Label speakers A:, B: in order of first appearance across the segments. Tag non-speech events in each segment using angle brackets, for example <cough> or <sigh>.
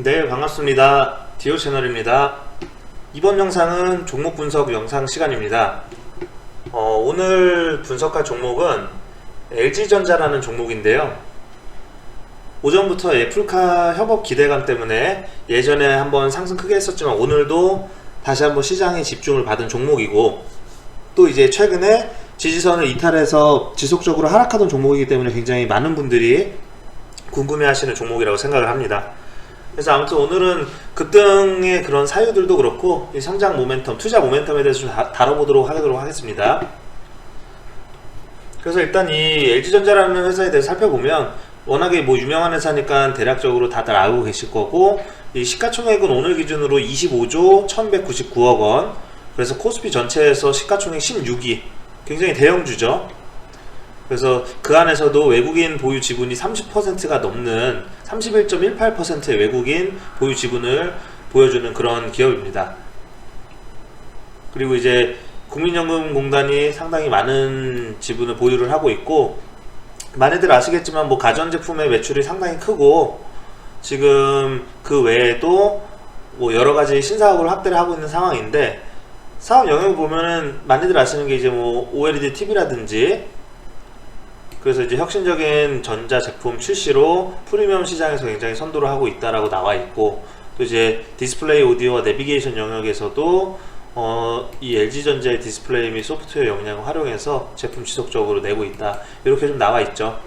A: 네, 반갑습니다. 디오 채널입니다. 이번 영상은 종목 분석 영상 시간입니다. 어, 오늘 분석할 종목은 LG전자라는 종목인데요. 오전부터 애플카 협업 기대감 때문에 예전에 한번 상승 크게 했었지만 오늘도 다시 한번 시장에 집중을 받은 종목이고 또 이제 최근에 지지선을 이탈해서 지속적으로 하락하던 종목이기 때문에 굉장히 많은 분들이 궁금해하시는 종목이라고 생각을 합니다. 그래서 아무튼 오늘은 급등의 그런 사유들도 그렇고 이 성장 모멘텀, 투자 모멘텀에 대해서 좀 다, 다뤄보도록 하도록 하겠습니다. 그래서 일단 이 LG전자라는 회사에 대해서 살펴보면 워낙에 뭐 유명한 회사니까 대략적으로 다들 알고 계실 거고 이 시가총액은 오늘 기준으로 25조 1199억 원. 그래서 코스피 전체에서 시가총액 16위 굉장히 대형주죠 그래서 그 안에서도 외국인 보유 지분이 30%가 넘는 31.18%의 외국인 보유 지분을 보여주는 그런 기업입니다. 그리고 이제 국민연금공단이 상당히 많은 지분을 보유를 하고 있고 많이들 아시겠지만 뭐 가전제품의 매출이 상당히 크고 지금 그 외에도 뭐 여러 가지 신사업을 확대를 하고 있는 상황인데 사업 영역을 보면은 많이들 아시는 게 이제 뭐 OLED TV라든지 그래서 이제 혁신적인 전자 제품 출시로 프리미엄 시장에서 굉장히 선도를 하고 있다라고 나와 있고 또 이제 디스플레이 오디오와 내비게이션 영역에서도 어, 이 LG전자의 디스플레이 및 소프트웨어 역량을 활용해서 제품 지속적으로 내고 있다 이렇게 좀 나와 있죠.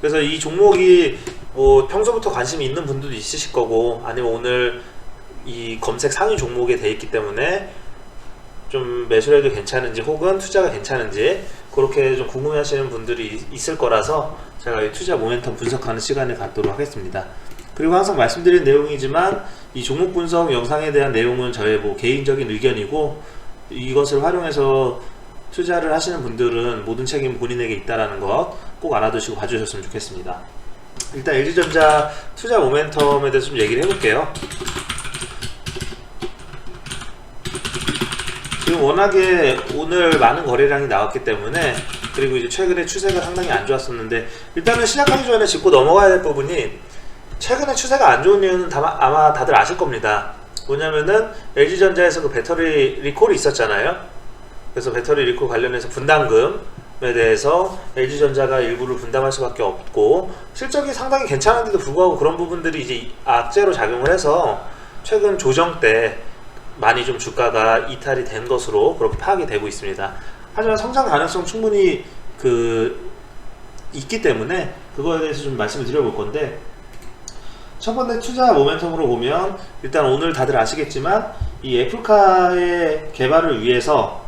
A: 그래서 이 종목이 어, 평소부터 관심이 있는 분들도 있으실 거고 아니면 오늘 이 검색 상위 종목에 돼 있기 때문에 좀 매수해도 괜찮은지 혹은 투자가 괜찮은지 그렇게 좀 궁금해 하시는 분들이 있- 있을 거라서 제가 이 투자 모멘텀 분석하는 시간을 갖도록 하겠습니다. 그리고 항상 말씀드린 내용이지만 이 종목 분석 영상에 대한 내용은 저의 뭐 개인적인 의견이고 이것을 활용해서 투자를 하시는 분들은 모든 책임 본인에게 있다라는 것 꼭 알아두시고 봐주셨으면 좋겠습니다. 일단 LG전자 투자 모멘텀에 대해서 좀 얘기를 해볼게요. 지금 워낙에 오늘 많은 거래량이 나왔기 때문에 그리고 이제 최근에 추세가 상당히 안 좋았었는데 일단은 시작하기 전에 짚고 넘어가야 될 부분이 최근에 추세가 안 좋은 이유는 다마- 아마 다들 아실 겁니다. 뭐냐면은 LG전자에서 그 배터리 리콜이 있었잖아요. 그래서 배터리 리콜 관련해서 분담금에 대해서 LG전자가 일부를 분담할 수밖에 없고 실적이 상당히 괜찮은데도 불구하고 그런 부분들이 이제 악재로 작용을 해서 최근 조정 때 많이 좀 주가가 이탈이 된 것으로 그렇게 파악이 되고 있습니다. 하지만 성장 가능성 충분히 그 있기 때문에 그거에 대해서 좀 말씀을 드려볼 건데 첫 번째 투자 모멘텀으로 보면 일단 오늘 다들 아시겠지만 이 애플카의 개발을 위해서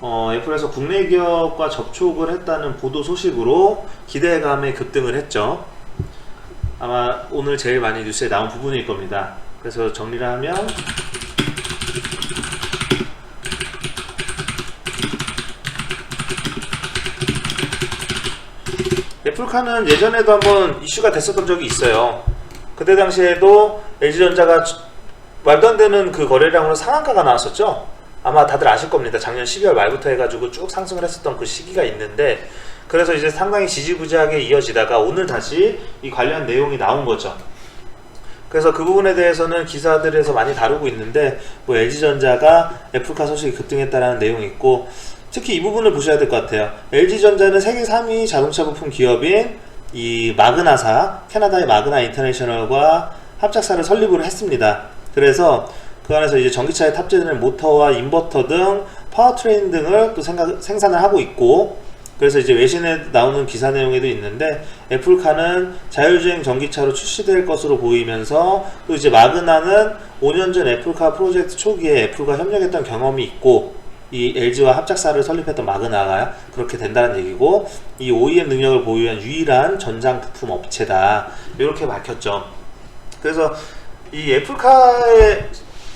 A: 어, 애플에서 국내 기업과 접촉을 했다는 보도 소식으로 기대감에 급등을 했죠. 아마 오늘 제일 많이 뉴스에 나온 부분일 겁니다. 그래서 정리를 하면 애플카는 예전에도 한번 이슈가 됐었던 적이 있어요. 그때 당시에도 LG전자가 말도 안 되는 그 거래량으로 상한가가 나왔었죠. 아마 다들 아실 겁니다. 작년 12월 말부터 해가지고 쭉 상승을 했었던 그 시기가 있는데 그래서 이제 상당히 지지부진하게 이어지다가 오늘 다시 이 관련 내용이 나온 거죠. 그래서 그 부분에 대해서는 기사들에서 많이 다루고 있는데 뭐 LG전자가 애플카 소식이 급등했다라는 내용이 있고 특히 이 부분을 보셔야 될 것 같아요. LG전자는 세계 3위 자동차 부품 기업인 이 마그나사 캐나다의 마그나 인터내셔널과 합작사를 설립을 했습니다. 그래서 그 안에서 이제 전기차에 탑재되는 모터와 인버터 등 파워트레인 등을 또 생각, 생산을 하고 있고 그래서 이제 외신에 나오는 기사 내용에도 있는데 애플카는 자율주행 전기차로 출시될 것으로 보이면서 또 이제 마그나는 5년 전 애플카 프로젝트 초기에 애플과 협력했던 경험이 있고 이 LG와 합작사를 설립했던 마그나가 그렇게 된다는 얘기고 이 OEM 능력을 보유한 유일한 전장 부품 업체다 이렇게 밝혔죠. 그래서 이 애플카에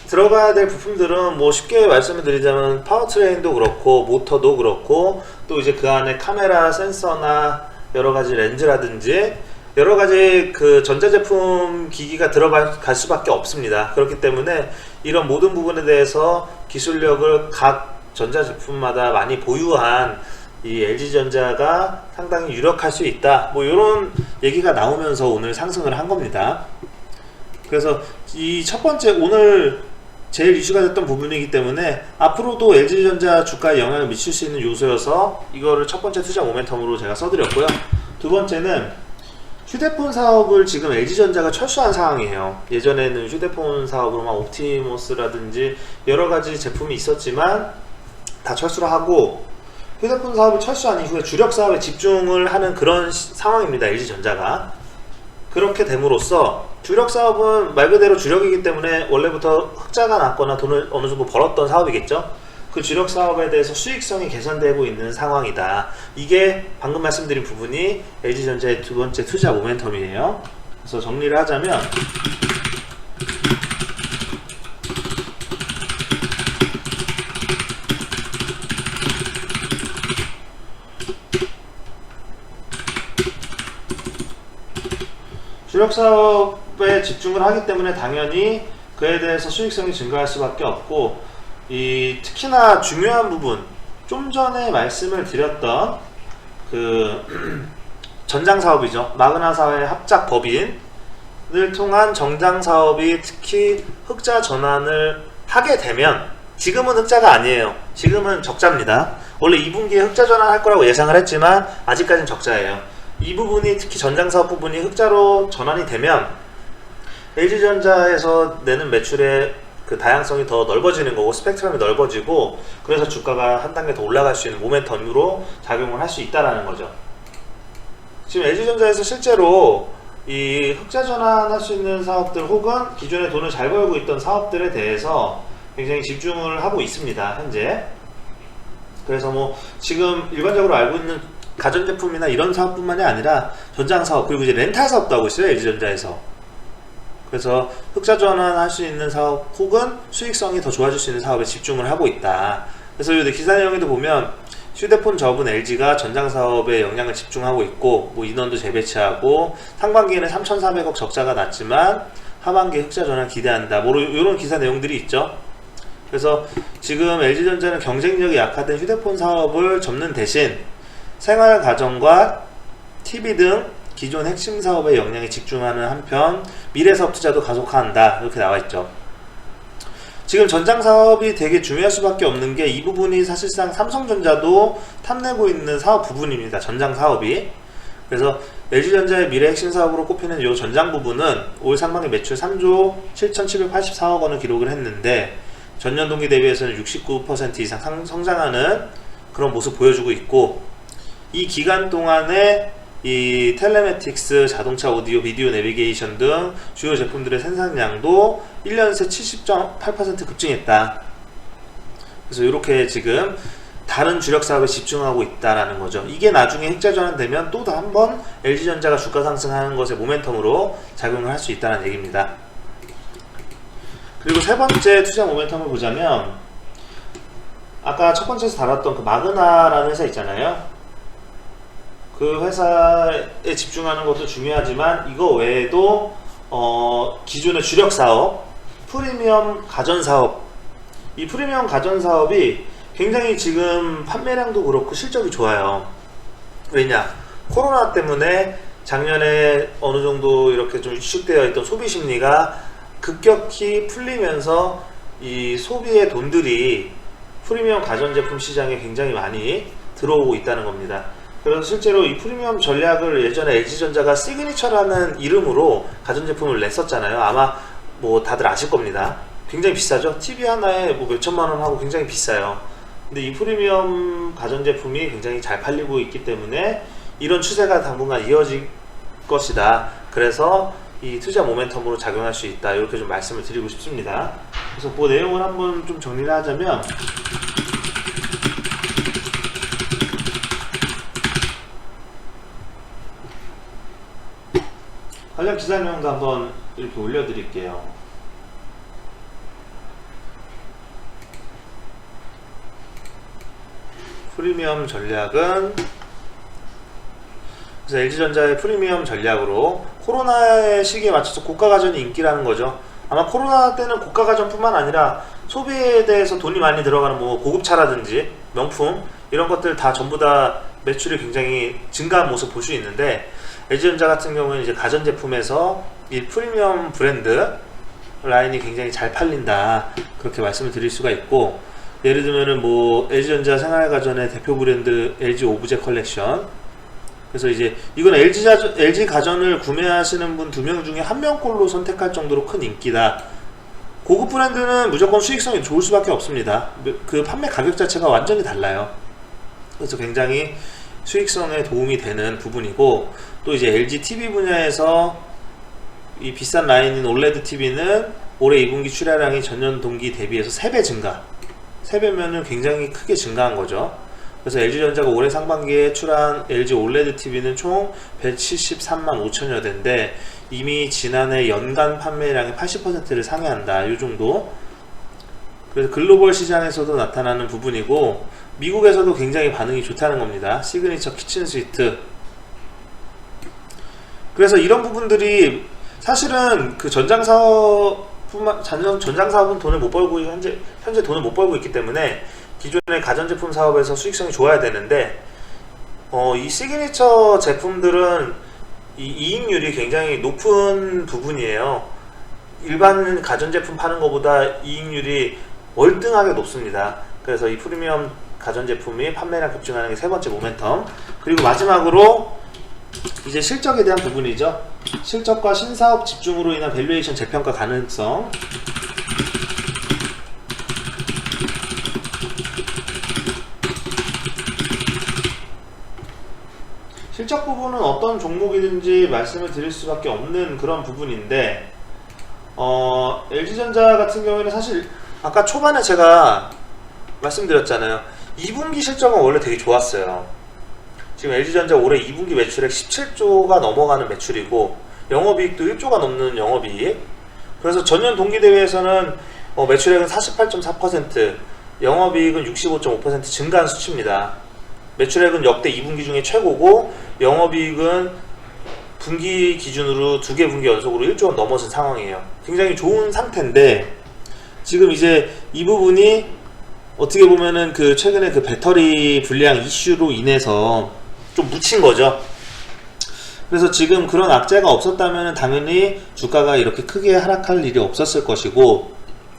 A: 들어가야 될 부품들은 뭐 쉽게 말씀을 드리자면 파워트레인도 그렇고 모터도 그렇고 또 이제 그 안에 카메라 센서나 여러 가지 렌즈라든지 여러 가지 그 전자제품 기기가 들어갈 수밖에 없습니다. 그렇기 때문에 이런 모든 부분에 대해서 기술력을 각 전자제품마다 많이 보유한 이 LG전자가 상당히 유력할 수 있다. 뭐 이런 얘기가 나오면서 오늘 상승을 한 겁니다. 그래서 이 첫 번째 오늘 제일 이슈가 됐던 부분이기 때문에 앞으로도 LG전자 주가에 영향을 미칠 수 있는 요소여서 이거를 첫 번째 투자 모멘텀으로 제가 써드렸고요. 두 번째는 휴대폰 사업을 지금 LG전자가 철수한 상황이에요. 예전에는 휴대폰 사업으로만 옵티머스라든지 여러 가지 제품이 있었지만 다 철수를 하고 휴대폰 사업을 철수한 이후에 주력 사업에 집중을 하는 그런 시- 상황입니다. LG전자가. 그렇게 됨으로써 주력 사업은 말 그대로 주력이기 때문에 원래부터 흑자가 났거나 돈을 어느 정도 벌었던 사업이겠죠. 그 주력 사업에 대해서 수익성이 개선되고 있는 상황이다. 이게 방금 말씀드린 부분이 LG전자의 두 번째 투자 모멘텀이에요. 그래서 정리를 하자면 주력 사업에 집중을 하기 때문에 당연히 그에 대해서 수익성이 증가할 수밖에 없고 이 특히나 중요한 부분 좀 전에 말씀을 드렸던 그 <clears throat> 전장 사업이죠. 마그나 사회 합작 법인을 통한 정장 사업이 특히 흑자 전환을 하게 되면 지금은 흑자가 아니에요. 지금은 적자입니다. 원래 2분기에 흑자 전환할 거라고 예상을 했지만 아직까지는 적자예요 이 부분이 특히 전장 사업 부분이 흑자로 전환이 되면 LG전자에서 내는 매출의 그 다양성이 더 넓어지는 거고 스펙트럼이 넓어지고 그래서 주가가 한 단계 더 올라갈 수 있는 모멘텀으로 작용을 할 수 있다라는 거죠. 지금 LG전자에서 실제로 이 흑자 전환할 수 있는 사업들 혹은 기존에 돈을 잘 벌고 있던 사업들에 대해서 굉장히 집중을 하고 있습니다. 현재. 그래서 뭐 지금 일반적으로 알고 있는 가전제품이나 이런 사업뿐만이 아니라 전장 사업 그리고 이제 렌탈 사업도 하고 있어요 LG전자에서. 그래서 흑자 전환할 수 있는 사업 혹은 수익성이 더 좋아질 수 있는 사업에 집중을 하고 있다. 그래서 여기 기사 내용에도 보면 휴대폰 접은 LG가 전장 사업에 영향을 집중하고 있고 뭐 인원도 재배치하고 상반기에는 3,400억 적자가 났지만 하반기 흑자 전환 기대한다. 뭐 이런 기사 내용들이 있죠. 그래서 지금 LG전자는 경쟁력이 약화된 휴대폰 사업을 접는 대신 생활 가전과 TV 등 기존 핵심 사업에 영향에 집중하는 한편 미래 사업 투자도 가속화한다 이렇게 나와 있죠. 지금 전장 사업이 되게 중요할 수밖에 없는 게 이 부분이 사실상 삼성전자도 탐내고 있는 사업 부분입니다. 전장 사업이. 그래서 LG전자의 미래 핵심 사업으로 꼽히는 이 전장 부분은 올 상반기 매출 3조 7,784억 원을 기록을 했는데 전년 동기 대비해서는 69% 이상 상- 성장하는 그런 모습 보여주고 있고 이 기간 동안에 이 텔레매틱스, 자동차 오디오, 비디오 내비게이션 등 주요 제품들의 생산량도 1년 새 70.8% 급증했다. 그래서 이렇게 지금 다른 주력 사업에 집중하고 있다라는 거죠. 이게 나중에 흑자 전환되면 또 한 번 LG전자가 주가 상승하는 것의 모멘텀으로 작용을 할 수 있다는 얘기입니다. 그리고 세 번째 투자 모멘텀을 보자면 아까 첫 번째에서 다뤘던 그 마그나라는 회사 있잖아요. 그 회사에 집중하는 것도 중요하지만 이거 외에도 어, 기존의 주력 사업, 프리미엄 가전 사업, 이 프리미엄 가전 사업이 굉장히 지금 판매량도 그렇고 실적이 좋아요. 왜냐? 코로나 때문에 작년에 어느 정도 이렇게 좀 위축되어 있던 소비 심리가 급격히 풀리면서 이 소비의 돈들이 프리미엄 가전제품 시장에 굉장히 많이 들어오고 있다는 겁니다. 그래서 실제로 이 프리미엄 전략을 예전에 LG전자가 시그니처라는 이름으로 가전제품을 냈었잖아요. 아마 뭐 다들 아실 겁니다. 굉장히 비싸죠? TV 하나에 뭐 몇천만 원 하고 굉장히 비싸요. 근데 이 프리미엄 가전제품이 굉장히 잘 팔리고 있기 때문에 이런 추세가 당분간 이어질 것이다. 그래서 이 투자 모멘텀으로 작용할 수 있다. 이렇게 좀 말씀을 드리고 싶습니다. 그래서 그 내용을 한번 좀 정리를 하자면 관련 기사 내용도 한번 이렇게 올려드릴게요. 프리미엄 전략은 그래서 LG전자의 프리미엄 전략으로 코로나의 시기에 맞춰서 고가 가전이 인기라는 거죠. 아마 코로나 때는 고가 가전뿐만 아니라 소비에 대해서 돈이 많이 들어가는 뭐 고급차라든지 명품 이런 것들 다 전부 다 매출이 굉장히 증가한 모습 볼 수 있는데 LG전자 같은 경우는 이제 가전제품에서 이 프리미엄 브랜드 라인이 굉장히 잘 팔린다. 그렇게 말씀을 드릴 수가 있고 예를 들면은 뭐 LG전자 생활가전의 대표 브랜드 LG 오브제 컬렉션. 그래서 이제 이건 LG 가전을 구매하시는 분 두 명 중에 한 명꼴로 선택할 정도로 큰 인기다. 고급 브랜드는 무조건 수익성이 좋을 수밖에 없습니다. 그 판매 가격 자체가 완전히 달라요. 그래서 굉장히 수익성에 도움이 되는 부분이고 또 이제 LG TV 분야에서 이 비싼 라인인 OLED TV는 올해 2분기 출하량이 전년 동기 대비해서 3배 증가. 3배면은 굉장히 크게 증가한 거죠. 그래서 LG전자가 올해 상반기에 출한 LG OLED TV는 총 173만 5천여 대인데 이미 지난해 연간 판매량의 80%를 상회한다. 이 정도. 그래서 글로벌 시장에서도 나타나는 부분이고 미국에서도 굉장히 반응이 좋다는 겁니다. 시그니처 키친 스위트. 그래서 이런 부분들이 사실은 그 전장 사업뿐만 전장, 사업은 돈을 못 벌고 현재 현재 돈을 못 벌고 있기 때문에 기존의 가전제품 사업에서 수익성이 좋아야 되는데 어, 이 시그니처 제품들은 이 이익률이 굉장히 높은 부분이에요. 일반 가전제품 파는 것보다 이익률이 월등하게 높습니다. 그래서 이 프리미엄 가전제품이 판매량 급증하는 게 세 번째 모멘텀. 그리고 마지막으로 이제 실적에 대한 부분이죠. 실적과 신사업 집중으로 인한 밸류에이션 재평가 가능성. 실적 부분은 어떤 종목이든지 말씀을 드릴 수밖에 없는 그런 부분인데 어, LG전자 같은 경우에는 사실 아까 초반에 제가 말씀드렸잖아요. 2분기 실적은 원래 되게 좋았어요. 지금 LG전자 올해 2분기 매출액 17조가 넘어가는 매출이고 영업이익도 1조가 넘는 영업이익. 그래서 전년 동기 대비해서는 어, 매출액은 48.4%, 영업이익은 65.5% 증가한 수치입니다. 매출액은 역대 2분기 중에 최고고 영업이익은 분기 기준으로 두 개 분기 연속으로 1조 원 넘어선 상황이에요. 굉장히 좋은 상태인데 지금 이제 이 부분이 어떻게 보면은 그 최근에 그 배터리 불량 이슈로 인해서 좀 묻힌 거죠. 그래서 지금 그런 악재가 없었다면 당연히 주가가 이렇게 크게 하락할 일이 없었을 것이고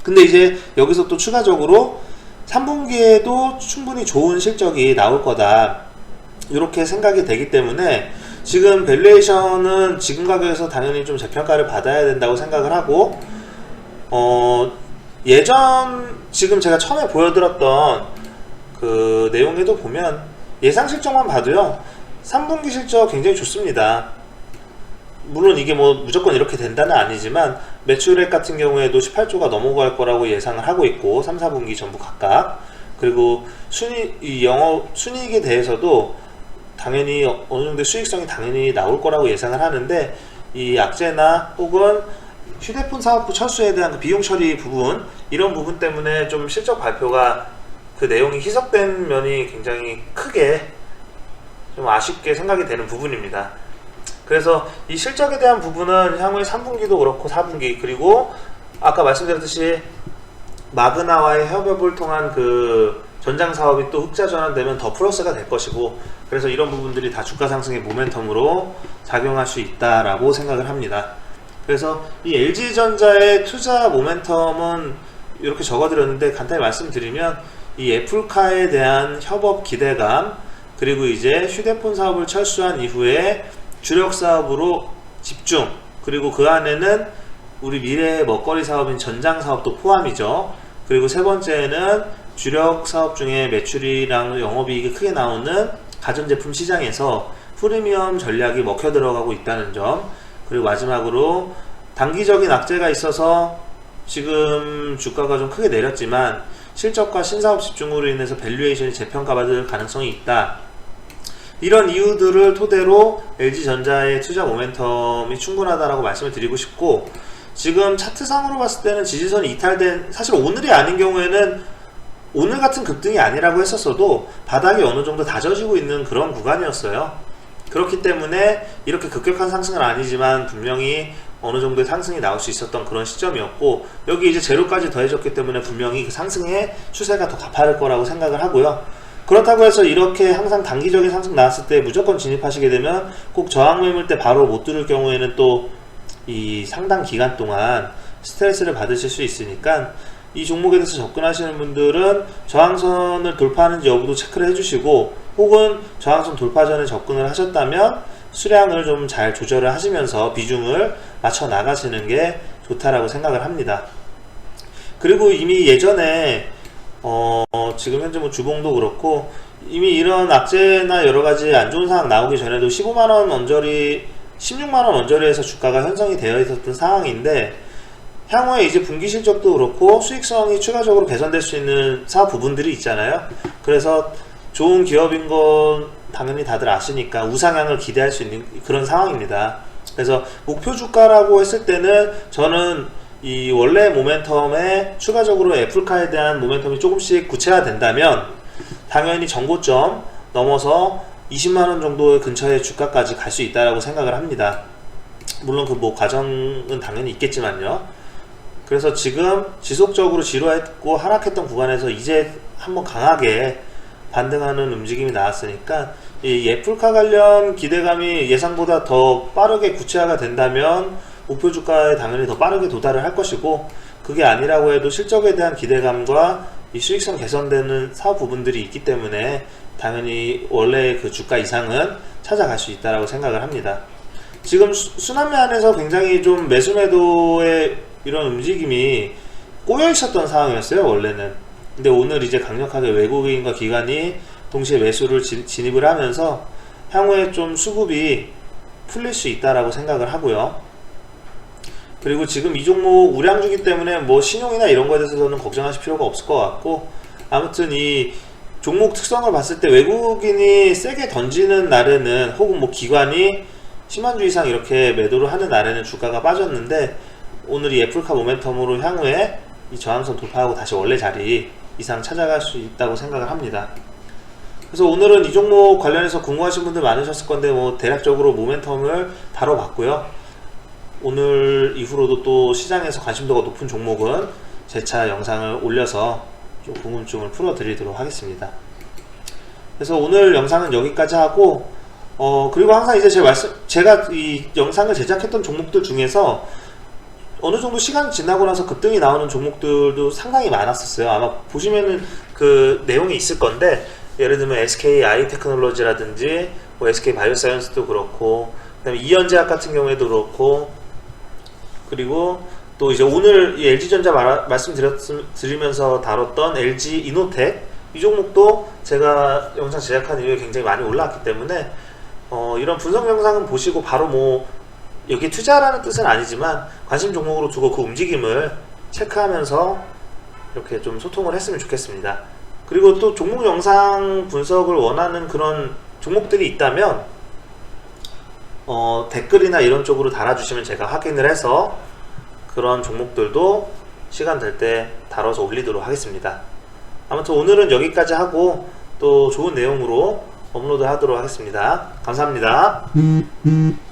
A: 근데 이제 여기서 또 추가적으로 3분기에도 충분히 좋은 실적이 나올 거다 이렇게 생각이 되기 때문에 지금 밸류에이션은 지금 가격에서 당연히 좀 재평가를 받아야 된다고 생각을 하고 어 예전 지금 제가 처음에 보여드렸던 그 내용에도 보면 예상 실적만 봐도요 3분기 실적 굉장히 좋습니다. 물론 이게 뭐 무조건 이렇게 된다는 아니지만 매출액 같은 경우에도 18조가 넘어갈 거라고 예상을 하고 있고 3, 4분기 전부 각각. 그리고 순이 이 영업 순이익에 대해서도 당연히 어느 정도 수익성이 당연히 나올 거라고 예상을 하는데 이 악재나 혹은 휴대폰 사업부 철수에 대한 그 비용 처리 부분 이런 부분 때문에 좀 실적 발표가 그 내용이 희석된 면이 굉장히 크게 좀 아쉽게 생각이 되는 부분입니다. 그래서 이 실적에 대한 부분은 향후에 3분기도 그렇고 4분기 그리고 아까 말씀드렸듯이 마그나와의 협업을 통한 그 전장 사업이 또 흑자 전환되면 더 플러스가 될 것이고 그래서 이런 부분들이 다 주가 상승의 모멘텀으로 작용할 수 있다라고 생각을 합니다. 그래서 이 LG전자의 투자 모멘텀은 이렇게 적어드렸는데 간단히 말씀드리면 이 애플카에 대한 협업 기대감 그리고 이제 휴대폰 사업을 철수한 이후에 주력 사업으로 집중 그리고 그 안에는 우리 미래의 먹거리 사업인 전장 사업도 포함이죠. 그리고 세 번째는 주력 사업 중에 매출이랑 영업이익이 크게 나오는 가전제품 시장에서 프리미엄 전략이 먹혀 들어가고 있다는 점 그리고 마지막으로 단기적인 악재가 있어서 지금 주가가 좀 크게 내렸지만 실적과 신사업 집중으로 인해서 밸류에이션이 재평가받을 가능성이 있다. 이런 이유들을 토대로 LG전자의 투자 모멘텀이 충분하다라고 말씀을 드리고 싶고 지금 차트상으로 봤을 때는 지지선이 이탈된 사실 오늘이 아닌 경우에는 오늘 같은 급등이 아니라고 했었어도 바닥이 어느 정도 다져지고 있는 그런 구간이었어요. 그렇기 때문에 이렇게 급격한 상승은 아니지만 분명히 어느 정도의 상승이 나올 수 있었던 그런 시점이었고 여기 이제 제로까지 더해졌기 때문에 분명히 그 상승의 추세가 더 가파를 거라고 생각을 하고요. 그렇다고 해서 이렇게 항상 단기적인 상승 나왔을 때 무조건 진입하시게 되면 꼭 저항 매물 때 바로 못 들을 경우에는 또 이 상당 기간 동안 스트레스를 받으실 수 있으니까 이 종목에 대해서 접근하시는 분들은 저항선을 돌파하는지 여부도 체크를 해주시고 혹은 저항선 돌파 전에 접근을 하셨다면 수량을 좀 잘 조절을 하시면서 비중을 맞춰 나가시는 게 좋다라고 생각을 합니다. 그리고 이미 예전에 어, 지금 현재 뭐 주봉도 그렇고 이미 이런 악재나 여러 가지 안 좋은 상황 나오기 전에도 15만 원 언저리 16만 원 언저리에서 주가가 형성이 되어 있었던 상황인데 향후에 이제 분기 실적도 그렇고 수익성이 추가적으로 개선될 수 있는 사업 부분들이 있잖아요. 그래서 좋은 기업인 건 당연히 다들 아시니까 우상향을 기대할 수 있는 그런 상황입니다. 그래서 목표 주가라고 했을 때는 저는 이 원래 모멘텀에 추가적으로 애플카에 대한 모멘텀이 조금씩 구체화된다면 당연히 정고점 넘어서 20만 원 정도 근처의 주가까지 갈 수 있다라고 생각을 합니다. 물론 그 뭐 과정은 당연히 있겠지만요. 그래서 지금 지속적으로 지루했고 하락했던 구간에서 이제 한번 강하게 반등하는 움직임이 나왔으니까 이 애플카 관련 기대감이 예상보다 더 빠르게 구체화가 된다면 목표 주가에 당연히 더 빠르게 도달을 할 것이고 그게 아니라고 해도 실적에 대한 기대감과 이 수익성 개선되는 사업 부분들이 있기 때문에 당연히 원래 그 주가 이상은 찾아갈 수 있다라고 생각을 합니다. 지금 수- 순환매 안에서 굉장히 좀 매수 매도의 이런 움직임이 꼬여 있었던 상황이었어요 원래는. 근데 오늘 이제 강력하게 외국인과 기관이 동시에 매수를 진- 진입을 하면서 향후에 좀 수급이 풀릴 수 있다라고 생각을 하고요. 그리고 지금 이 종목 우량주기 때문에 뭐 신용이나 이런 거에 대해서는 걱정하실 필요가 없을 것 같고 아무튼 이 종목 특성을 봤을 때 외국인이 세게 던지는 날에는 혹은 뭐 기관이 10만 주 이상 이렇게 매도를 하는 날에는 주가가 빠졌는데 오늘 이 애플카 모멘텀으로 향후에 이 저항선 돌파하고 다시 원래 자리 이상 찾아갈 수 있다고 생각을 합니다. 그래서 오늘은 이 종목 관련해서 궁금하신 분들 많으셨을 건데 뭐 대략적으로 모멘텀을 다뤄봤고요. 오늘 이후로도 또 시장에서 관심도가 높은 종목은 재차 영상을 올려서 좀 궁금증을 풀어드리도록 하겠습니다. 그래서 오늘 영상은 여기까지 하고 어 그리고 항상 이제 제 말씀 제가 이 영상을 제작했던 종목들 중에서 어느 정도 시간 지나고 나서 급등이 나오는 종목들도 상당히 많았었어요. 아마 보시면은 그 내용이 있을 건데 예를 들면 SK 아이 테크놀로지라든지 뭐 SK 바이오사이언스도 그렇고 그다음에 이연제약 같은 경우에도 그렇고 그리고 또 이제 오늘 이 LG전자 말, 말씀드리면서 다뤘던 LG 이노텍 이 종목도 제가 영상 제작한 이후에 굉장히 많이 올라왔기 때문에 어, 이런 분석 영상은 보시고 바로 뭐 여기 투자라는 뜻은 아니지만 관심 종목으로 두고 그 움직임을 체크하면서 이렇게 좀 소통을 했으면 좋겠습니다. 그리고 또 종목 영상 분석을 원하는 그런 종목들이 있다면 어, 댓글이나 이런 쪽으로 달아주시면 제가 확인을 해서 그런 종목들도 시간 될 때 다뤄서 올리도록 하겠습니다. 아무튼 오늘은 여기까지 하고 또 좋은 내용으로 업로드 하도록 하겠습니다. 감사합니다.
B: Mm-hmm.